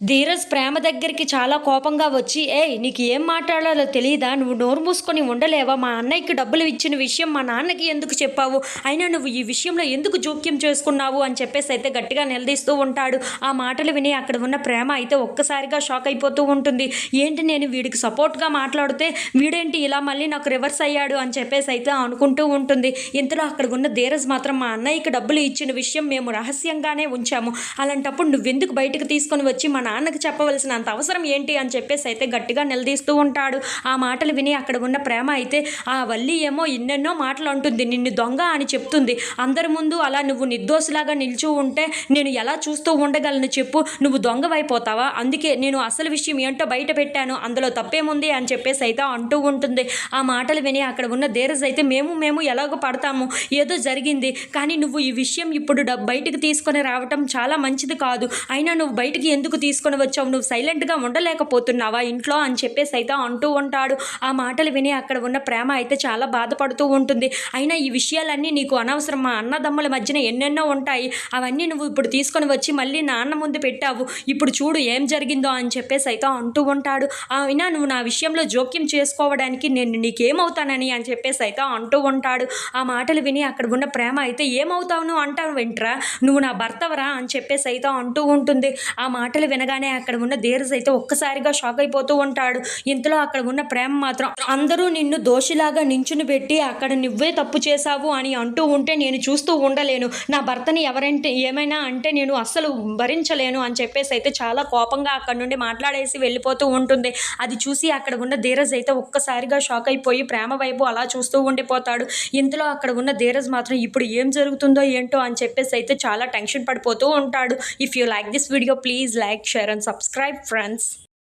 ధీరజ్ ప్రేమ దగ్గరికి చాలా కోపంగా వచ్చి ఏయ్ నీకు ఏం మాట్లాడాలో తెలియదా నువ్వు నోరు మూసుకొని ఉండలేవా? మా అన్నయ్యకి డబ్బులు ఇచ్చిన విషయం మా నాన్నకి ఎందుకు చెప్పావు? అయినా నువ్వు ఈ విషయంలో ఎందుకు జోక్యం చేసుకున్నావు? అని చెప్పేసి అయితే గట్టిగా నిలదీస్తూ ఉంటాడు. ఆ మాటలు విని అక్కడ ఉన్న ప్రేమ అయితే ఒక్కసారిగా షాక్ అయిపోతూ ఉంటుంది. ఏంటి నేను వీడికి సపోర్ట్గా మాట్లాడితే వీడేంటి ఇలా మళ్ళీ నాకు రివర్స్ అయ్యాడు? అని చెప్పేసి అయితే అనుకుంటూ ఉంటుంది. ఇంతలో అక్కడ ఉన్న ధీరజ్ మాత్రం మా అన్నయ్యకి డబ్బులు ఇచ్చిన విషయం మేము రహస్యంగానే ఉంచాము. అలాంటప్పుడు నువ్వెందుకు బయటకు తీసుకొని వచ్చి మన నాన్నకు చెప్పవలసిన అంత అవసరం ఏంటి అని చెప్పేసి అయితే గట్టిగా నిలదీస్తూ ఉంటాడు. ఆ మాటలు విని అక్కడ ఉన్న ప్రేమ అయితే ఆ వల్లి ఏమో ఎన్నెన్నో మాటలు అంటుంది నిన్ను దొంగ అని చెప్తుంది. అందరి ముందు అలా నువ్వు నిర్దోషులాగా నిల్చు ఉంటే నేను ఎలా చూస్తూ ఉండగలను చెప్పు? నువ్వు దొంగవైపోతావా? అందుకే నేను అసలు విషయం ఏంటో బయట పెట్టాను. అందులో తప్పేముంది? అని చెప్పేసి అయితే అంటూ ఉంటుంది. ఆ మాటలు విని అక్కడ ఉన్న ధీరజ్ అయితే మేము మేము ఎలాగో పడతాము. ఏదో జరిగింది. కానీ నువ్వు ఈ విషయం ఇప్పుడు బయటకు తీసుకొని రావటం చాలా మంచిది కాదు. అయినా నువ్వు బయటికి ఎందుకు తీసుకొని వచ్చావు. నువ్వు సైలెంట్గా ఉండలేకపోతున్నావా? ఇంట్లో అని చెప్పేసి అయితే అంటూ ఉంటాడు. ఆ మాటలు విని అక్కడ ఉన్న ప్రేమ అయితే చాలా బాధపడుతూ ఉంటుంది. అయినా ఈ విషయాలన్నీ నీకు అనవసరం. మా అన్నదమ్ముల మధ్యన ఎన్నెన్నో ఉంటాయి. అవన్నీ నువ్వు ఇప్పుడు తీసుకొని వచ్చి మళ్ళీ నాన్న ముందు పెట్టావు. ఇప్పుడు చూడు ఏం జరిగిందో అని చెప్పేసి అయితే అంటూ ఉంటాడు. అయినా నువ్వు నా విషయంలో జోక్యం చేసుకోవడానికి నేను నీకేమవుతానని అని చెప్పేసి అయితే అంటూ ఉంటాడు. ఆ మాటలు విని అక్కడ ఉన్న ప్రేమ అయితే ఏమవుతావు నువ్వు అంటావు వెంట్రా? నువ్వు నా భర్తవరా అని చెప్పేసి అయితే అంటూ ఉంటుంది. ఆ మాటలు వినగానే అక్కడ ఉన్న ధీరజ్ అయితే ఒక్కసారిగా షాక్ అయిపోతూ ఉంటాడు. ఇంతలో అక్కడ ఉన్న ప్రేమ మాత్రం అందరూ నిన్ను దోషిలాగా నించుని పెట్టి అక్కడ నువ్వే తప్పు చేశావు అని అంటూ ఉంటే నేను చూస్తూ ఉండలేను. నా భర్తని ఎవరంటే ఏమైనా అంటే నేను అస్సలు భరించలేను అని చెప్పేసి అయితే చాలా కోపంగా అక్కడ నుండి మాట్లాడేసి వెళ్ళిపోతూ ఉంటుంది. అది చూసి అక్కడ ఉన్న ధీరజ్ అయితే ఒక్కసారిగా షాక్ అయిపోయి ప్రేమ వైపు అలా చూస్తూ ఉండిపోతాడు. ఇంతలో అక్కడ ఉన్న ధీరజ్ మాత్రం ఇప్పుడు ఏం జరుగుతుందో ఏంటో అని చెప్పేసి అయితే చాలా టెన్షన్ పడిపోతూ ఉంటాడు. If you like this video please like share and subscribe friends.